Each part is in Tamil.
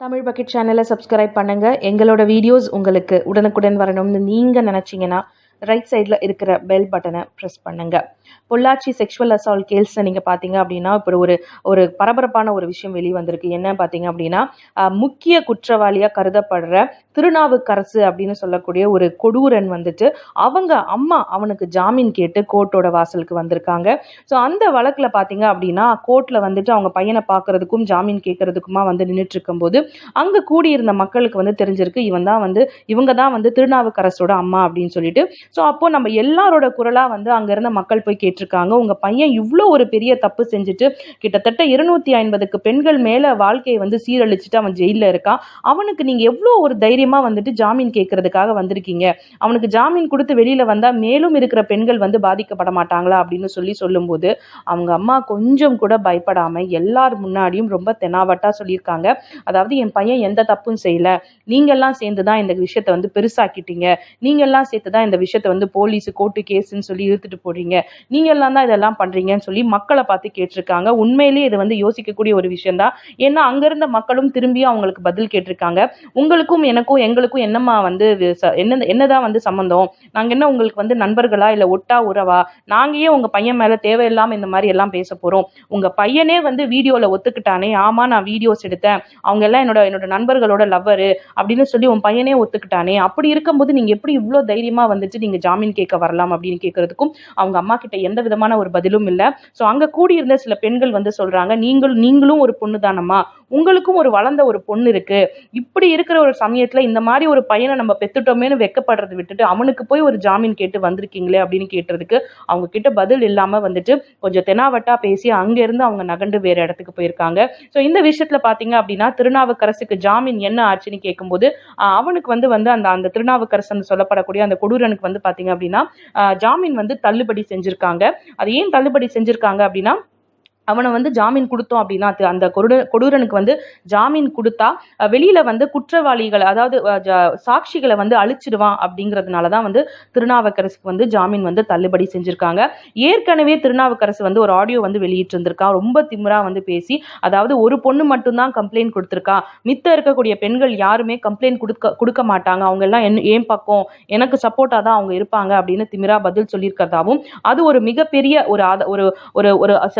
தமிழ் பக்கெட் சேனலை சப்ஸ்கிரைப் பண்ணுங்கள் எங்களோட வீடியோஸ் உங்களுக்கு உடனுக்குடன் வரணும்னு நீங்கள் நினச்சிங்கன்னா ரைட் சைடில் இருக்கிற பெல் பட்டனை ப்ரெஸ் பண்ணுங்கள் பொள்ளாச்சி செக்ஷுவல் அசால்ட் கேஸை நீங்கள் பார்த்தீங்க அப்படின்னா இப்போ ஒரு ஒரு பரபரப்பான ஒரு விஷயம் வெளியே வந்திருக்கு என்ன பார்த்தீங்க அப்படின்னா முக்கிய குற்றவாளியாக கருதப்படுற திருநாவுக்கரசு அப்படின்னு சொல்லக்கூடிய ஒரு கொடூரன் வந்துட்டு அவங்க அம்மா அவனுக்கு ஜாமீன் கேட்டு கோர்ட்டோட வாசலுக்கு வந்திருக்காங்க. ஸோ அந்த வழக்கில் பார்த்தீங்க அப்படின்னா கோர்ட்டில் வந்துட்டு அவங்க பையனை பார்க்கறதுக்கும் ஜாமீன் கேட்கறதுக்குமா வந்து நின்றுட்டு இருக்கும்போது அங்கே கூடியிருந்த மக்களுக்கு வந்து தெரிஞ்சிருக்கு இவன் தான் வந்து இவங்க தான் வந்து திருநாவுக்கரசோட அம்மா அப்படின்னு சொல்லிட்டு. ஸோ அப்போ நம்ம எல்லாரோட குரலாக வந்து அங்கே இருந்த மக்கள் போய் கேட்டிருக்காங்க. உங்கள் பையன் இவ்வளோ ஒரு பெரிய தப்பு செஞ்சுட்டு கிட்டத்தட்ட இருநூத்தி ஐம்பதுக்கு பெண்கள் மேலே வாழ்க்கையை வந்து சீரழிச்சிட்டு அவன் ஜெயிலில் இருக்கான். அவனுக்கு நீங்கள் எவ்வளோ ஒரு தைரியமாக வந்துட்டு ஜாமீன் கேட்கறதுக்காக வந்திருக்கீங்க. அவனுக்கு ஜாமீன் கொடுத்து வெளியில் வந்தால் மேலும் இருக்கிற பெண்கள் வந்து பாதிக்கப்பட மாட்டாங்களா அப்படின்னு சொல்லி சொல்லும்போது அவங்க அம்மா கொஞ்சம் கூட பயப்படாமல் எல்லார் முன்னாடியும் ரொம்ப தெனாவட்டா சொல்லியிருக்காங்க. அதாவது என் பையன் எந்த தப்பும் செய்யல. நீங்கெல்லாம் சேர்ந்து தான் இந்த விஷயத்தை வந்து பெருசாக்கிட்டீங்க. நீங்கெல்லாம் சேர்த்து தான் இந்த விஷயத்தை வந்து போலீஸ் கோர்ட்டு கேஸ்ன்னு சொல்லி இழுத்துட்டு போறீங்க. நீங்கெல்லாம் தான் இதெல்லாம் பண்றீங்கன்னு சொல்லி மக்களை பார்த்து கேட்டிருக்காங்க. உண்மையிலேயே இது வந்து யோசிக்கக்கூடிய ஒரு விஷயம் தான் ஏன்னா அங்கிருந்த மக்களும் திரும்பியும் அவங்களுக்கு பதில் கேட்டிருக்காங்க. உங்களுக்கும் எனக்கும் எங்களுக்கும் என்னம்மா வந்து என்ன என்னதான் வந்து சம்மந்தம் நாங்க என்ன உங்களுக்கு வந்து நண்பர்களா இல்ல ஒட்டா உறவா? நாங்க ஏன் உங்க பையன் மேல தேவையில்லாம இந்த மாதிரி எல்லாம் பேச போறோம்? உங்க பையனே வந்து வீடியோல ஒத்துக்கிட்டானே. ஆமா நான் வீடியோஸ் எடுத்தேன். அவங்க எல்லாம் என்னோட என்னோட நண்பர்களோட லவ்வரு அப்படின்னு சொல்லி உன் பையனே ஒத்துக்கிட்டானே. அப்படி இருக்கும்போது நீங்க எப்படி இவ்வளோ தைரியமா வந்துட்டு நீங்க ஜாமீன் கேட்க வரலாம் அப்படின்னு கேட்கறதுக்கும் அவங்க அம்மா கிட்ட எந்த விதமான ஒரு பதிலும் இல்லை. ஸோ அங்க கூடியிருந்த சில பெண்கள் வந்து சொல்றாங்க நீங்கள் நீங்களும் ஒரு பொண்ணு தானம்மா உங்களுக்கும் ஒரு வளர்ந்த ஒரு பொண்ணு இருக்கு. இப்படி இருக்கிற ஒரு சமயத்துல இந்த மாதிரி ஒரு பையனை நம்ம பெத்துட்டோமேனு வெக்கப்படுறதை விட்டுட்டு அவனுக்கு போய் ஒரு ஜாமீன் கேட்டு வந்திருக்கீங்களே அப்படின்னு கேட்டதுக்கு அவங்க கிட்ட பதில் இல்லாம வந்துட்டு கொஞ்சம் தெனாவட்டா பேசி அங்க இருந்து அவங்க நகண்டு வேற இடத்துக்கு போயிருக்காங்க. ஸோ இந்த விஷயத்துல பாத்தீங்க அப்படின்னா திருநாவுக்கரசுக்கு ஜாமீன் என்ன ஆச்சுன்னு கேட்கும்போது அவனுக்கு வந்து வந்து அந்த அந்த திருநாவுக்கரசன் சொல்லப்படக்கூடிய அந்த கொடூரனுக்கு வந்து பாத்தீங்க அப்படின்னா ஜாமீன் வந்து தள்ளுபடி செஞ்சிருக்காங்க. அது ஏன் தள்ளுபடி செஞ்சிருக்காங்க அப்படின்னா அவனை வந்து ஜாமீன் கொடுத்தோம் அப்படின்னா அந்த கொடூர கொடூரனுக்கு வந்து ஜாமீன் கொடுத்தா வெளியில வந்து குற்றவாளிகள் அதாவது சாட்சிகளை வந்து அழிச்சிடுவான் அப்படிங்கிறதுனால தான் வந்து திருநாவுக்கரசுக்கு வந்து ஜாமீன் வந்து தள்ளுபடி செஞ்சிருக்காங்க. ஏற்கனவே திருநாவுக்கரசு வந்து ஒரு ஆடியோ வந்து வெளியிட்டிருந்துருக்கான் ரொம்ப திமிரா வந்து பேசி அதாவது ஒரு பொண்ணு மட்டும்தான் கம்ப்ளைண்ட் கொடுத்துருக்கா மித்த இருக்கக்கூடிய பெண்கள் யாருமே கம்ப்ளைண்ட் கொடுக்க கொடுக்க மாட்டாங்க அவங்க எல்லாம் என் ஏன் பக்கம் எனக்கு சப்போர்ட்டாக தான் அவங்க இருப்பாங்க அப்படின்னு திமிரா பதில் சொல்லியிருக்கிறதாவும் அது ஒரு மிகப்பெரிய ஒரு ஆத ஒரு ஒரு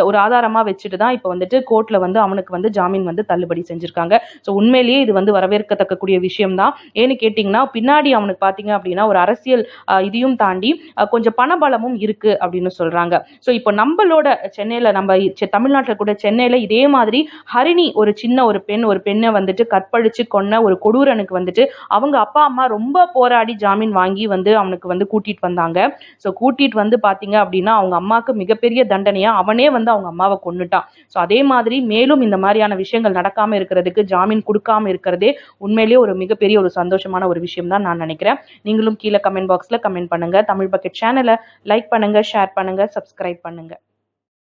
ஒரு ஆதாரமாக ஒரு ஆதாரமா வச்சுட்டு தான் இப்போ வந்துட்டு கோர்ட்ல வந்து அவனுக்கு வந்து ஜாமீன் வந்து தள்ளுபடி செஞ்சிருக்காங்க. ஸோ உண்மையிலேயே இது வந்து வரவேற்கத்தக்கக்கூடிய விஷயம் தான். ஏன்னு கேட்டிங்கன்னா பின்னாடி அவனுக்கு பார்த்தீங்க அப்படின்னா ஒரு அரசியல் இதையும் தாண்டி கொஞ்சம் பணபலமும் இருக்கு அப்படின்னு சொல்றாங்க. ஸோ இப்போ நம்மளோட சென்னையில நம்ம செ- கூட சென்னையில இதே மாதிரி ஹரிணி ஒரு சின்ன ஒரு பெண் ஒரு பெண்ணை வந்துட்டு கற்பழிச்சு கொன்ன ஒரு கொடூரனுக்கு வந்துட்டு அவங்க அப்பா அம்மா ரொம்ப போராடி ஜாமீன் வாங்கி வந்து அவனுக்கு வந்து கூட்டிட்டு வந்தாங்க. ஸோ கூட்டிட்டு வந்து பாத்தீங்க அப்படின்னா அவங்க அம்மாவுக்கு மிகப்பெரிய தண்டனையா அவனே வந்து அவங்க அம்மாவை கொண்டுட்டான் ஸோ அதே மாதிரி மேலும் இந்த மாதிரியான விஷயங்கள் நடக்காம இருக்கிறதுக்கு ஜாமீன் கொடுக்காம இருக்கிறதே உண்மையிலேயே ஒரு மிகப்பெரிய ஒரு சந்தோஷமான ஒரு விஷயம் தான் நான் நினைக்கிறேன். நீங்களும் கீழே கமெண்ட் பாக்ஸில் கமெண்ட் பண்ணுங்கள் தமிழ் பக்கெட் சேனலை லைக் பண்ணுங்கள் ஷேர் பண்ணுங்கள் சப்ஸ்கிரைப் பண்ணுங்கள்